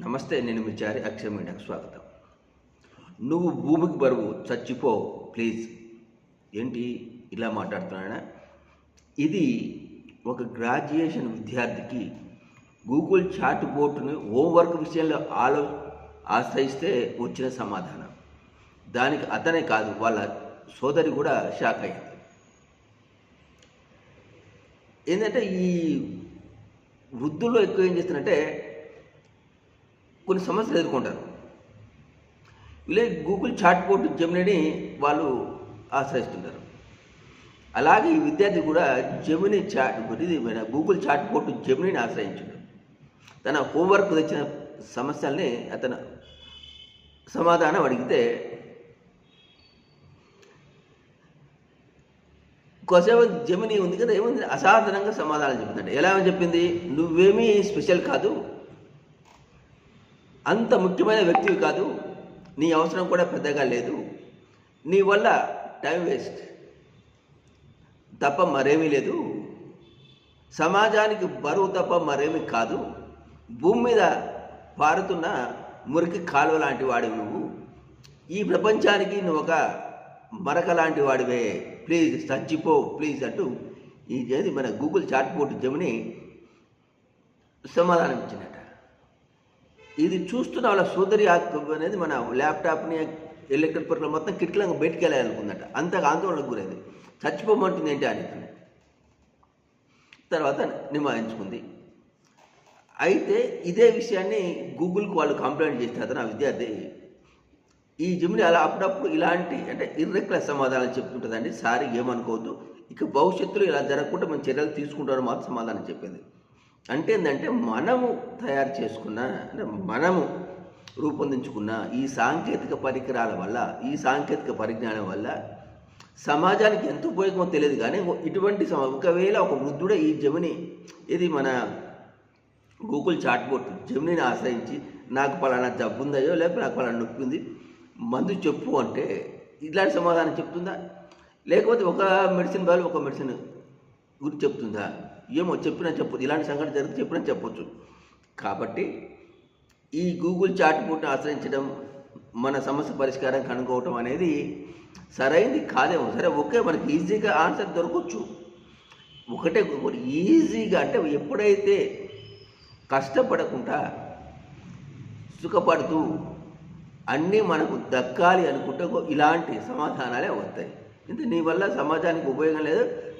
నమస్తే నేను మీ చారి అక్షయ మీడియాకు స్వాగతం. నువ్వు భూమికి బరువు చచ్చిపో ప్లీజ్. ఏంటి ఇలా మాట్లాడుతున్నానా? ఇది ఒక గ్రాడ్యుయేషన్ విద్యార్థికి గూగుల్ చాట్ బోర్డుని హోంవర్క్ విషయంలో ఆలో ఆశ్రయిస్తే వచ్చిన సమాధానం. దానికి అతనే కాదు వాళ్ళ సోదరి కూడా షాక్ అయింది. ఏంటంటే ఈ వృద్ధుల్లో ఎక్కువ ఏం చేస్తున్నట్టే కొన్ని సమస్యలు ఎదుర్కొంటారు. వీళ్ళే గూగుల్ చాట్ బోర్డు జమినిని వాళ్ళు ఆశ్రయిస్తుంటారు. అలాగే ఈ విద్యార్థి కూడా జమిని చాట్ ఇది గూగుల్ చాట్ బోర్డు జమినిని ఆశ్రయించాడు తన హోంవర్క్ తెచ్చిన సమస్యల్ని అతను సమాధానం అడిగితే కొసేపు జమిని ఉంది కదా ఏముంది? అసాధారణంగా సమాధానం చెప్పిందంట. ఎలా అని చెప్పింది? నువ్వేమీ స్పెషల్ కాదు అంత ముఖ్యమైన వ్యక్తివి కాదు. నీ అవసరం కూడా పెద్దగా లేదు. నీ వల్ల టైం వేస్ట్. తప్ప మరేమీ లేదు. సమాజానికి బరువు తప్ప మరేమీ కాదు. భూమి మీద పారుతున్న మురికి కాలువ లాంటి వాడివి నువ్వు. ఈ ప్రపంచానికి నువ్వు ఒక మరక లాంటి వాడివే. ప్లీజ్ చచ్చిపో ప్లీజ్ అంటూ ఈ ఏది మన గూగుల్ చాట్ బోర్డు జమిని సమాధానం ఇచ్చినట్ట ఇది చూస్తున్న వాళ్ళ సోదరి అనేది మన ల్యాప్టాప్ని ఎలక్ట్రిక్ పర్లు మొత్తం కిటికీలను బయటికి వెళ్ళాలనుకుందట. అంతగా ఆందోళనకు గురైంది. చచ్చిపోమంటుంది ఏంటి అని తర్వాత నిమాయించుకుంది అయితే ఇదే విషయాన్ని గూగుల్కి వాళ్ళు కంప్లైంట్ చేస్తారు అతను ఆ విద్యార్థి ఈ జిమ్ని అలా అప్పుడప్పుడు ఇలాంటి అంటే ఇర్రెక్లెస్ సమాధానం చెప్పుకుంటుందండి సారీ ఏమనుకోవద్దు. ఇక భవిష్యత్తులో ఇలా జరగకుండా మనం చర్యలు తీసుకుంటారు మాత్రం సమాధానం చెప్పింది. అంటే ఏంటంటే మనము తయారు చేసుకున్న అంటే మనము రూపొందించుకున్న ఈ సాంకేతిక పరికరాల వల్ల ఈ సాంకేతిక పరిజ్ఞానం వల్ల సమాజానికి ఎంత ఉపయోగమో తెలియదు కానీ ఇటువంటి సమ ఒకవేళ ఒక వృద్ధుడే ఈ జమిని ఇది మన గూగుల్ చాట్ జమినిని ఆశ్రయించి నాకు పలానా జబ్బు ఉందయో లేకపోతే నాకు పలానా నొప్పి ఉంది మందు చెప్పు అంటే ఇట్లాంటి సమాధానం చెప్తుందా? లేకపోతే ఒక మెడిసిన్ బదులు ఒక మెడిసిన్ గురించి చెప్తుందా? ఏమో చెప్పినా చెప్పు ఇలాంటి సంఘటన జరిగితే చెప్పినా చెప్పొచ్చు. కాబట్టి ఈ గూగుల్ చాట్ బోట్ని ఆశ్రయించడం మన సమస్య పరిష్కారం కనుక్కోవటం అనేది సరైనది కాదేమో. సరే ఓకే మనకి ఈజీగా ఆన్సర్ దొరకవచ్చు ఒకటే ఈజీగా అంటే ఎప్పుడైతే కష్టపడకుండా సుఖపడుతూ అన్నీ మనకు దక్కాలి అనుకుంటే ఇలాంటి సమాధానాలే వస్తాయి. ఇంత నీ వల్ల సమాజానికి ఉపయోగం లేదు.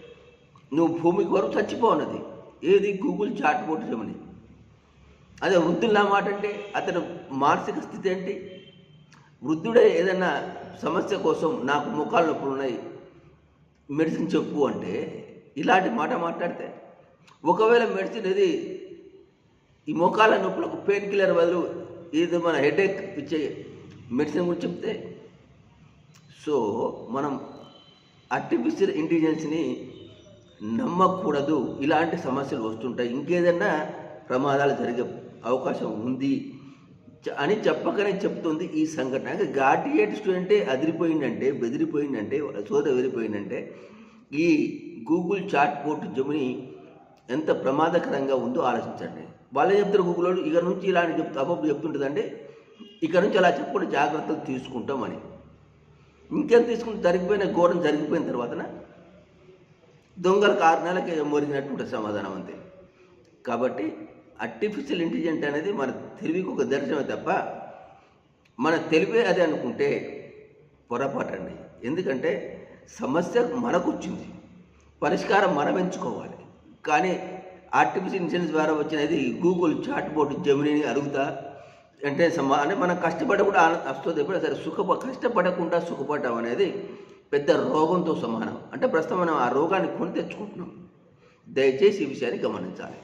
నువ్వు భూమికి వరకు చచ్చిపోనది. ఏది గూగుల్ చాట్ బోర్డు అదే వృద్ధుల మాట అంటే అతను మానసిక స్థితి ఏంటి? వృద్ధుడే ఏదైనా సమస్య కోసం నాకు ముఖాలు నొప్పులు ఉన్నాయి మెడిసిన్ చెప్పు అంటే ఇలాంటి మాట మాట్లాడితే ఒకవేళ మెడిసిన్ ఇది ఈ మోకాల నొప్పులకు పెయిన్ కిల్లర్ బదులు ఇది మన హెడేక్ ఇచ్చే మెడిసిన్ గురించి చెప్తే సో మనం ఆర్టిఫిషియల్ ఇంటెలిజెన్స్ని నమ్మకూడదు. ఇలాంటి సమస్యలు వస్తుంటాయి. ఇంకేదన్నా ప్రమాదాలు జరిగే అవకాశం ఉంది చ- అని చెప్పకనే చెప్తుంది ఈ సంఘటన. ఇంకా గార్డియేట్ స్టూడెంటే అదిరిపోయిందంటే బెదిరిపోయిందంటే వాళ్ళ సోద వెదిరిపోయిందంటే ఈ గూగుల్ చాట్ బోర్డు జమిని ఎంత ప్రమాదకరంగా ఉందో ఆలోచించండి. వాళ్ళే చెప్తారు గూగుల్ ఇక నుంచి ఇలాంటి చెప్తా అప్పుడు చెప్తుంటుందంటే ఇక నుంచి అలా చెప్పకుండా జాగ్రత్తలు తీసుకుంటామని. ఇంకేం తీసుకుంటే జరిగిపోయిన ఘోరం జరిగిపోయిన తర్వాతన? దొంగలకు ఆరు నెలలకి మొరిగినట్టు సమాధానం అంతే. కాబట్టి ఆర్టిఫిషియల్ ఇంటెలిజెంట్ అనేది మన తెలివికి ఒక దర్శనమే తప్ప మన తెలివే అదే అనుకుంటే పొరపాటండి. ఎందుకంటే సమస్య మనకు వచ్చింది పరిష్కారం మనం ఎంచుకోవాలి. కానీ ఆర్టిఫిషియల్ ఇంటెలిజెన్స్ ద్వారా వచ్చినది గూగుల్ చాట్ బోర్డు జమినీని అడుగుతా అంటే సమా అంటే మనం కష్టపడకుండా వస్తుంది ఎప్పుడైనా సరే సుఖ కష్టపడకుండా సుఖపడటం అనేది పెద్ద రోగంతో సమానం. అంటే ప్రస్తుతం మనం ఆ రోగాన్ని కొని తెచ్చుకుంటున్నాం. దయచేసి ఈ విషయాన్ని గమనించాలి.